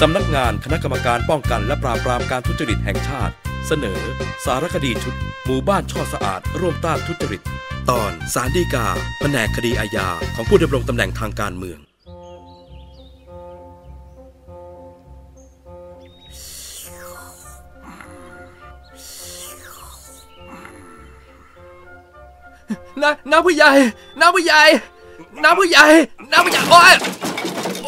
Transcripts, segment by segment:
สำนักงานคณะกรรมการป้องกันและปราบปรามการทุจริตแห่งชาติ เสนอ สารคดีชุด หมู่บ้านช่อสะอาด ร่วมต้านทุจริต ตอนสารดีกาแผนกคดีอาญาของผู้ดำรงตำแหน่งทางการเมือง น้าน้าผู้ใหญ่ น้าผู้ใหญ่ น้าผู้ใหญ่ น้าผู้ใหญ่โอ้ย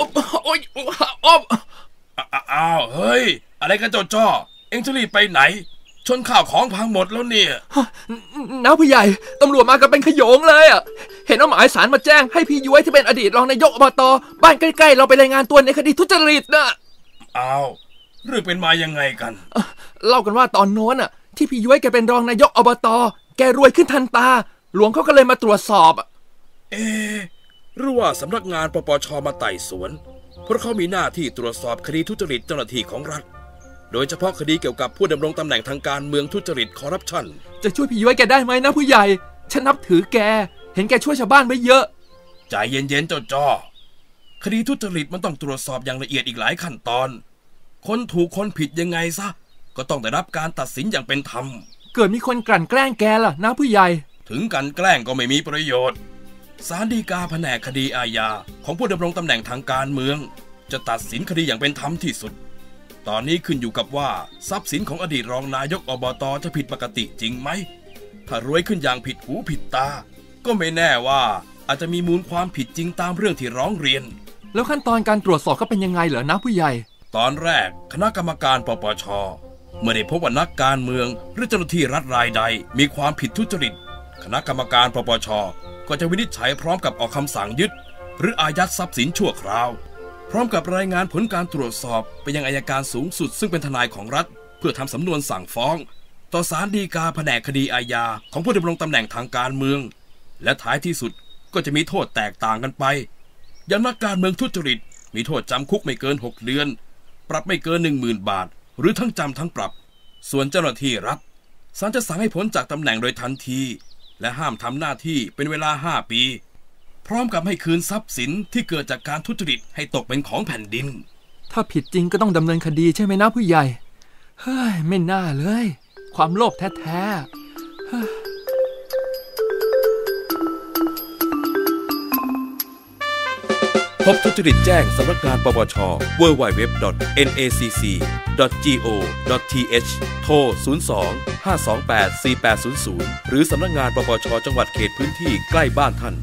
อ้โอ้ยโอ้ยอ้าอ้าวเฮ้ย อะไรกันจ้าจ้อ เอ็งจะรีบไปไหน ชนข้าวของพังหมดแล้วเนี่ยน้าผู้ใหญ่ตำรวจมากันเป็นขโยงเลยอะ เห็นว่าหมายสารมาแจ้งให้พี่ย้วยที่เป็นอดีตรองนายกอบตบ้านใกล้ๆ เราไปรายงานตัวในคดีทุจริตน่ะอ้าวเรื่องเป็นมายังไงกัน เล่ากันว่าตอนโน้นอะ ที่พี่ย้วยแกเป็นรองนายกอบต แกรวยขึ้นทันตา หลวงเขาก็เลยมาตรวจสอบอะเอะ หรือว่าสำนักงานปปชมาไต่สวน เพราะเขามีหน้าที่ตรวจสอบคดีทุจริตเจ้าหน้าที่ของรัฐ โดยเฉพาะคดีเกี่ยวกับผู้ดำรงตำแหน่งทางการเมืองทุจริตคอร์รัปชันจะช่วยพี่ย้วยแกได้ไหมนะผู้ใหญ่ ฉันนับถือแก เห็นแกช่วยชาวบ้านไว้เยอะใจเย็นๆเจ้าจ้อคดีทุจริตมันต้องตรวจสอบอย่างละเอียดอีกหลายขั้นตอน คนถูกคนผิดยังไงซะ ก็ต้องได้รับการตัดสินอย่างเป็นธรรม เกิดมีคนกลั่นแกล้งแกล่ะนะผู้ใหญ่ ถึงกันแกล้งก็ไม่มีประโยชน์ สารดีกาแผนกคดีอาญาของผู้ดำรงตำแหน่งทางการเมือง จะตัดสินคดีอย่างเป็นธรรมที่สุด ตอนนี้ขึ้นอยู่กับว่าทรัพย์สินของอดีตรองนายกอบตจะผิดปกติจริงไหม ถ้ารวยขึ้นอย่างผิดหูผิดตา ก็ไม่แน่ว่าอาจจะมีมูลความผิดจริงตามเรื่องที่ร้องเรียน แล้วขั้นตอนการตรวจสอบก็เป็นยังไงเหรอนะผู้ใหญ่ ตอนแรกคณะกรรมการปปชเมื่อได้พบว่านักการเมืองหรือเจ้าหน้าที่รัฐรายใด มีความผิดทุจริต คณะกรรมการปปช ก็จะวินิจฉัยพร้อมกับออกคำสั่งยึด หรืออายัดทรัพย์สินชั่วคราว พร้อมกับรายงานผลการตรวจสอบไปยังอายการสูงสุด ซึ่งเป็นทนายของรัฐ เพื่อทำสำนวนสั่งฟ้อง ต่อศาลฎีกาแผนกคดีอาญาของผู้ดำรงตำแหน่งทางการเมือง และท้ายที่สุดก็จะมีโทษแตกต่างกันไปอย่างนักการเมืองทุจริต มีโทษจำคุกไม่เกิน 6 เดือน ปรับไม่เกิน 10,000 บาท หรือทั้งจำทั้งปรับ ส่วนเจ้าหน้าที่รัฐศาลจะสั่งให้พ้นจากตำแหน่งโดยทันที และห้ามทำหน้าที่เป็นเวลา 5 ปี พร้อมกับให้คืนทรัพย์สินที่เกิดจากการทุจริตให้ตกเป็นของแผ่นดิน ถ้าผิดจริงก็ต้องดำเนินคดีใช่ไหมนะผู้ใหญ่ เฮ้ย ไม่น่าเลย ความโลภแท้ๆ บทุจริตแจ้งสำนักงานปปช www.nacc.go.th โทร 02 528 4800 หรือสำนักงานปปช จังหวัดเขตพื้นที่ใกล้บ้านท่าน